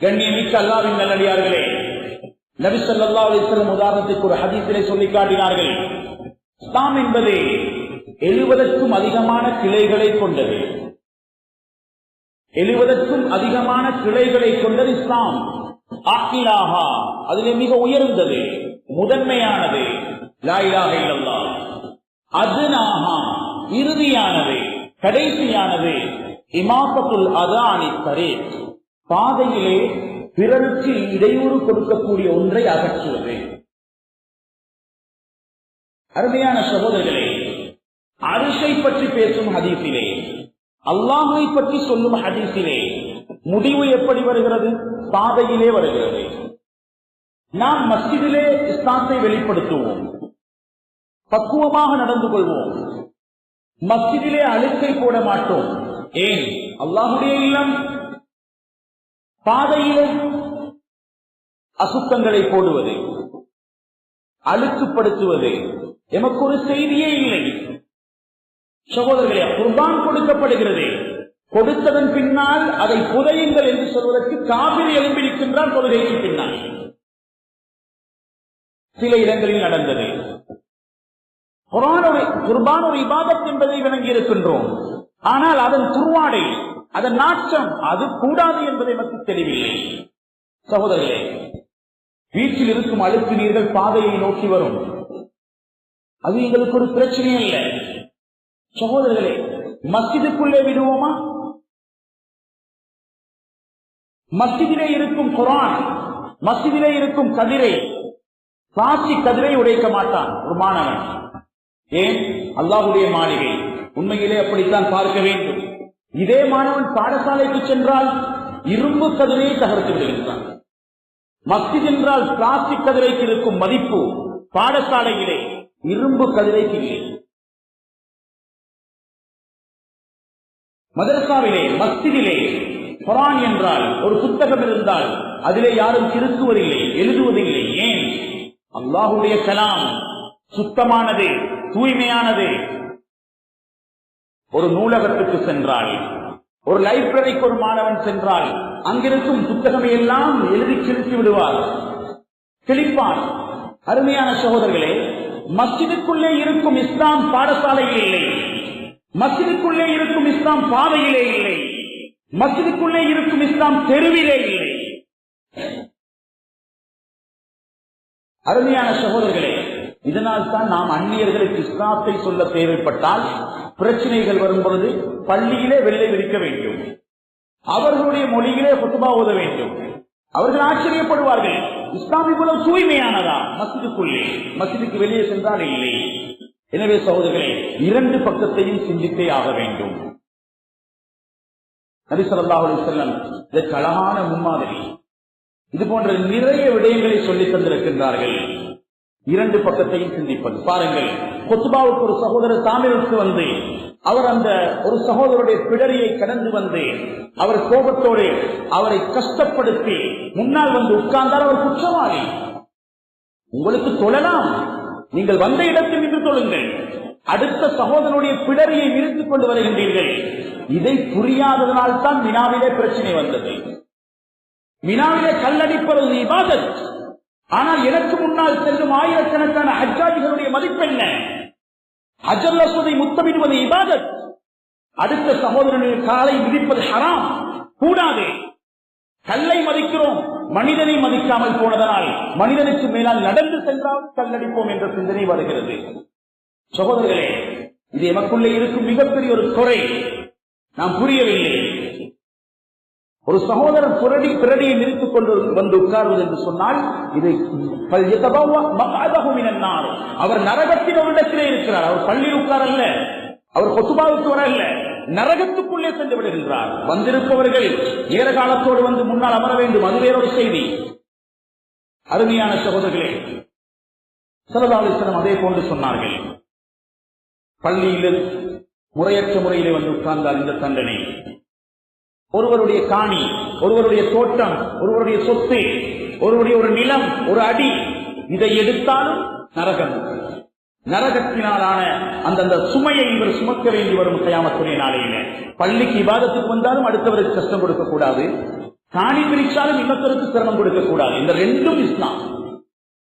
கண்ணியமிக்க அல்லாவின் நல்லடியார்களே நபி ஸல்லல்லாஹு அலைஹி உதாரணத்துக்கு ஒரு ஹதீஸிலே சொல்லி காட்டினார்கள். இஸ்லாம் என்பது எழுபதற்கும் அதிகமான கிளைகளை கொண்டது. எழுபதற்கும் அதிகமான கிளைகளை கொண்டது இஸ்லாம். ஆக்கிலாகா அதிலே மிக உயர்ந்தது முதன்மையானது. லாயிலாக இல்லல்லா அதுனாகா இறுதியானது கடைசியானது இமாசத்துல் அதானி தரே பாதையிலே பிறருக்கு இடையூறு கொடுக்கக்கூடிய ஒன்றை அகற்றுவது. அருமையான சகோதரர்களே அரிசை பற்றி பேசும் ஹதீசிலே அல்லாமை பற்றி சொல்லும் ஹதீசிலே முடிவு எப்படி வருகிறது? பாதையிலே வருகிறது. நாம் மஸ்ஜிதிலே இஸ்லாத்தை வெளிப்படுத்துவோம். பக்குவமாக நடந்து கொள்வோம். மஸ்ஜிதிலே அழுக்கை போட மாட்டோம். ஏன்? அல்லாஹுடைய இல்லம் பாதையிலே அசுத்தங்களை போடுவது அழுக்குப்படுத்துவது எமக்கு ஒரு செய்தியே இல்லை. சகோதரர்களே குர்பான் கொடுக்கப்படுகிறது. கொடுத்ததன் பின்னால் அதை புதையுங்கள் என்று சொல்வதற்கு காவிரி எழும்பியிருக்கின்றார் கொள்கைக்கு பின்னால். சில இடங்களில் நடந்தது. குர்பான் ஒரு இபாதத் என்பதை விளங்கி இருக்கின்றோம் ஆனால் அதன் துருவாடை அதன் நாச்சம் அது கூடாது என்பதை மட்டும் தெரியவில்லை. சகோதரர்களே வீட்டில் இருக்கும் அழுக்கு நீர்கள் பாதையை நோக்கி வரும். அது எங்களுக்கு ஒரு பிரச்சனையும் இல்லை. சகோதரர்களே மஸ்ஜிதுக்குள்ளே விடுவோமா? மஸ்ஜிதிலே இருக்கும் குரான் மஸ்ஜிதிலே இருக்கும் கதிரை பிளாஸ்டிக் கதிரை உடைக்க மாட்டான் ஒரு மாணவன். ஏன்? அல்லாஹுடைய மாளிகை. உண்மையிலே அப்படித்தான் பார்க்க வேண்டும். இதே மாணவன் பாடசாலைக்கு சென்றால் இரும்பு கதிரையை தகர்த்து விடுகின்றான். மஸ்ஜித் என்றால் பிளாஸ்டிக் கதிரைக்கு இருக்கும் மதிப்பு பாடசாலையிலே இரும்பு கதிரைக்கு இல்லை மதரசாவிலே மஸ்ஜிதிலே குரான் என்றால் ஒரு புத்தகம் இருந்தால் அதிலே யாரும் திருத்துவதில்லை எழுதுவதில்லை. ஏன்? அல்லாஹுடைய கலாம் சுத்தமானது தூய்மையானது ஒரு நூலகத்துக்கு சென்றால் ஒரு லைப்ரரிக்கு ஒரு மாணவன் சென்றால் அங்கிருக்கும் புத்தகமை எல்லாம் எழுதி கிழித்து விடுவார் கிழிப்பான் அருமையான சகோதரர்களே மஸ்ஜிதுக்குள்ளே இருக்கும் இஸ்லாம் பாடசாலையில் இல்லை. மஸ்ஜிதுக்குள்ளே இருக்கும் இஸ்லாம் பாதையிலே இல்லை. மஸ்ஜிதுக்குள்ளே இருக்கும் இஸ்லாம் தெருவிலே இல்லை. அருமையான சகோதரர்களே இதனால் தான் நாம் அந்நியர்களுக்கு இஸ்லாத்தை சொல்ல தேவைப்பட்டால் பிரச்சனைகள் வரும் பொழுது பள்ளியிலே வெள்ளை விரிக்க வேண்டும். அவர்களுடைய மொழியிலே புத்துபா ஓத வேண்டும். அவர்கள் ஆச்சரியப்படுவார்கள் இஸ்லாம் இவ்வளவு தூய்மையானதா? மசிதுக்குள்ளே மசிதுக்கு வெளியே சென்றால் இல்லை. எனவே சகோதரர்களே இரண்டு பக்கத்தையும் சிந்தித்தே ஆக வேண்டும். நபிசல்லாஹு செல்லம் இதற்கு அழகான முன்மாதிரி. இது போன்ற நிறைய விடயங்களை சொல்லித் தந்திருக்கின்றார்கள். இரண்டு பக்கத்தையும் சிந்திப்பது. பாருங்கள் கொத்துபாவுக்கு ஒரு சகோதரர் தாமிரத்துக்கு வந்து அவர் அந்த ஒரு சகோதரருடைய பிடரியை கடந்து வந்து அவர் கோபத்தோடு அவரை கஷ்டப்படுத்தி முன்னால் வந்து உட்கார்ந்தார். அவர் குற்றவாளி. உங்களுக்கு தொழலாம். நீங்கள் வந்த இடத்தில் நின்று தொழுங்கள். அடுத்த சகோதரனுடைய பிடரியை நிறுத்திக் கொண்டு வருகின்றீர்கள். இதை புரியாததனால் தான் வினாவிலே பிரச்சனை வந்தது. வினாவிலே கல்லடிப்பது இபாதத். ஆனால் எனக்கு முன்னால் செல்லும் ஆயிரக்கணக்கான ஹஜ்ஜாஜிகளுடைய மதிப்பென்ன ஹஜர் அஸ்வதை முத்தமிடுவது இபாதத். அடுத்த சகோதரனுடைய காலை மிதிப்பது ஹராம். கூடாது. கல்லை மதிக்கிறோம் மனிதனை மதிக்காமல் போனதனால் மனிதனுக்கு மேலால் நடந்து சென்றால் கல்லடிப்போம் என்ற சிந்தனை வருகிறது. சகோதரர்களே இது எமக்குள்ளே இருக்கும் மிகப்பெரிய ஒரு குறை. நாம் புரியவில்லை. ஒரு சகோதரர் புரடி பிரடியை நிறுத்திக் கொண்டு வந்து உட்கார்வது என்று சொன்னால் இதை அவர் நரகத்தின் ஒரு இடத்திலே இருக்கிறார். அவர் பள்ளியில் உட்காரல்ல அவர் கொத்துபாவுக்கு வரல்ல நரகத்துக்குள்ளே சென்று விடுகின்றார். வந்திருப்பவர்கள் ஏற காலத்தோடு வந்து முன்னால் அமர வேண்டும். அது வேறொரு செய்தி. அருமையான சகோதரர்களே சரதாலிசனம் அதே போன்று சொன்னார்கள். பள்ளியில் முறையற்ற முறையிலே வந்து உட்கார்ந்தார் இந்த தண்டனை. ஒருவருடைய காணி ஒருவருடைய தோட்டம் ஒருவருடைய சொத்து ஒருவருடைய ஒரு நிலம் ஒரு அடி இதை எடுத்தாலும் நரகம். நரகத்தினாலான அந்தந்த சுமையை இவர் சுமக்க வேண்டி வரும் கயாமத்துடைய நாளையில. பள்ளிக்கு விவாதத்துக்கு வந்தாலும் அடுத்தவருக்கு கஷ்டம் கொடுக்க கூடாது காணி பிரிச்சாலும் இன்னொருத்தருக்கு சிரமம் கொடுக்க கூடாது இந்த ரெண்டும் இஸ்லாம்.